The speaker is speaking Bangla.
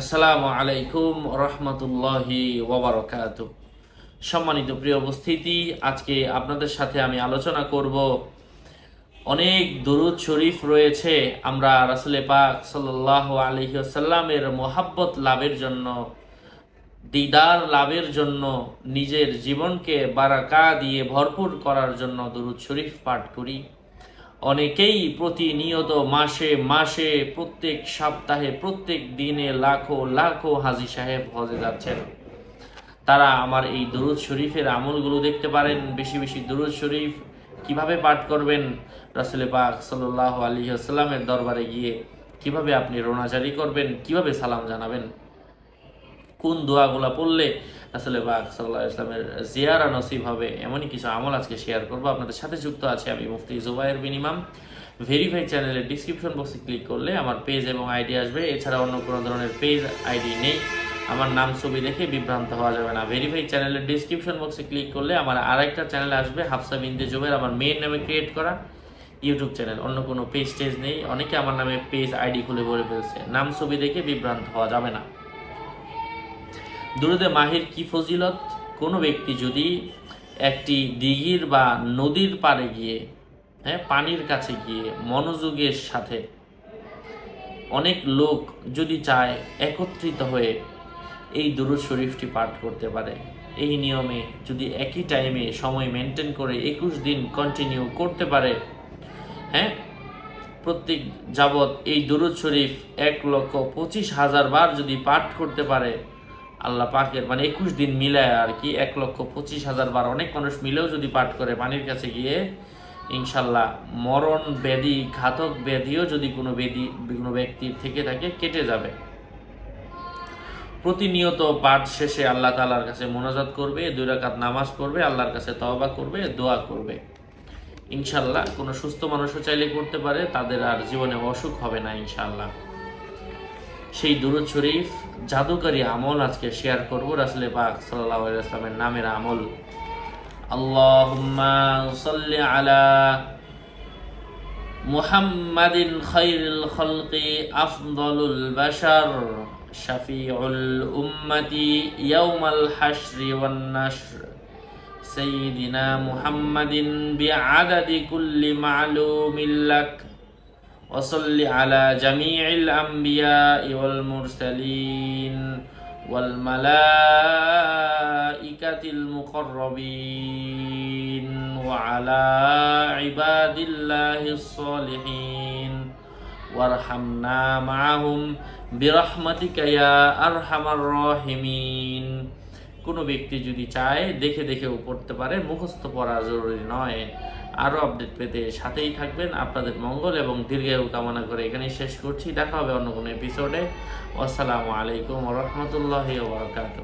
আসসালামু আলাইকুম রহমতুল্লাহি ওবরকাত সম্মানিত প্রিয় উপস্থিতি, আজকে আপনাদের সাথে আমি আলোচনা করব, অনেক দুরুদ শরীফ রয়েছে আমরা রাসুলে পাক সাল্লাহ আলহিসাল্লামের মোহাব্বত লাভের জন্য, দিদার লাভের জন্য, নিজের জীবনকে বারাকা দিয়ে ভরপুর করার জন্য দুরুদ শরীফ পাঠ করি। অনেকেই প্রতিনিয়ত মাসে মাসে, প্রত্যেক সপ্তাহে, প্রত্যেক দিনে লাখো লাখো হাজি সাহেব হজে যাচ্ছেন। তারা আমার এই দুরুদ শরীফের আমলগুলো দেখতে পারেন। বেশি বেশি দুরুদ শরীফ কীভাবে পাঠ করবেন? রাসুলে পাক সাল্লাহ আলী আসসালামের দরবারে গিয়ে কীভাবে আপনি রোনাজারি করবেন? কীভাবে সালাম জানাবেন? কোন দোয়াগুলা পড়লে আসলে বাক সাল্লাহ ইসলামের জিয়ারা নসিব হবে? এমনই কিছু আমল আজকে শেয়ার করব। আপনাদের সাথে যুক্ত আছে আমি মুফতি জুবাইর বিনিমাম ভেরিফাই চ্যানেলের ডিসক্রিপশন বক্সে ক্লিক করলে আমার পেজ এবং আইডি আসবে। এছাড়া অন্য কোনো ধরনের পেজ আইডি নেই। আমার নাম, ছবি দেখে বিভ্রান্ত হওয়া যাবে না। ভেরিফাই চ্যানেলের ডিসক্রিপশন বক্সে ক্লিক করলে আমার আরেকটা চ্যানেল আসবে, হাফসা বিন্দে জুবের, আমার মেয়ের নামে ক্রিয়েট করা ইউটিউব চ্যানেল অন্য কোনো পেজ টেজ নেই। অনেকে আমার নামে পেজ আইডি খুলে ভরে ফেলছে। নাম, ছবি দেখে বিভ্রান্ত হওয়া যাবে না। দুরুদে মাহির কি ফজিলত? কোনো ব্যক্তি যদি একটি দিঘির বা নদীর পাড়ে গিয়ে হ্যাঁ পানির কাছে গিয়ে মনোযোগের সাথে অনেক লোক যদি চায় একত্রিত হয়ে এই দুরুদ শরীফটি পাঠ করতে পারে, এই নিয়মে যদি একই টাইমে সময় মেনটেন করে একুশ দিন কন্টিনিউ করতে পারে হ্যাঁ প্রত্যেক যাবৎ এই দুরুদ শরীফ এক লক্ষ পঁচিশ হাজার বার যদি পাঠ করতে পারে আল্লাহ পাকের মানে একুশ দিন মিলায় আর কি, এক লক্ষ পঁচিশ হাজার বার অনেক মানুষ মিলেও যদি পাঠ করে পানির কাছে গিয়ে, ইনশাল্লাহ মরণ ব্যাধি, ঘাতক ব্যাধিও যদি কোনো ব্যাধি, কোনো ব্যক্তির থেকে থাকে, কেটে যাবে। প্রতিনিয়ত পাঠ শেষে আল্লাহ তালার কাছে মোনাজাত করবে, দুই রাকাত নামাজ পড়বে, আল্লাহর কাছে তওবা করবে, দোয়া করবে। ইনশাল্লাহ কোনো সুস্থ মানুষও চাইলে করতে পারে, তাদের আর জীবনে অসুখ হবে না ইনশাল্লাহ। সেই দুরুদ শরীফ জাদুকারী আমল আজকে শেয়ার করব রাসুল পাক সাল্লাল্লাহু আলাইহি সাল্লামের নামের আমল। আল্লাহুম্মা সাল্লি আলা মুহাম্মাদিন খাইরুল খলকি আফদলুল বাশার শাফিউল উম্মতি ইয়াউমাল হাশরি ওয়ান নাশর। সাইয়্যিদিনা মুহাম্মাদিন বিআদাদি কুল্লি মালুমিল্লাক وصل على جميع الأنبياء والمرسلين والملائكة المقربين وعلى عباد الله الصالحين. وارحمنا معهم برحمتك يا أرحم الراحمين. কোনো ব্যক্তি যদি চায়, দেখে দেখেও পড়তে পারে, মুখস্থ পড়া জরুরি নয়। আরও আপডেট পেতে সাথেই থাকবেন। আপনাদের মঙ্গল এবং দীর্ঘায়ু কামনা করে এখানেই শেষ করছি। দেখা হবে অন্য কোনো এপিসোডে আসসালামু আলাইকুম রহমতুল্লাহ বরকাত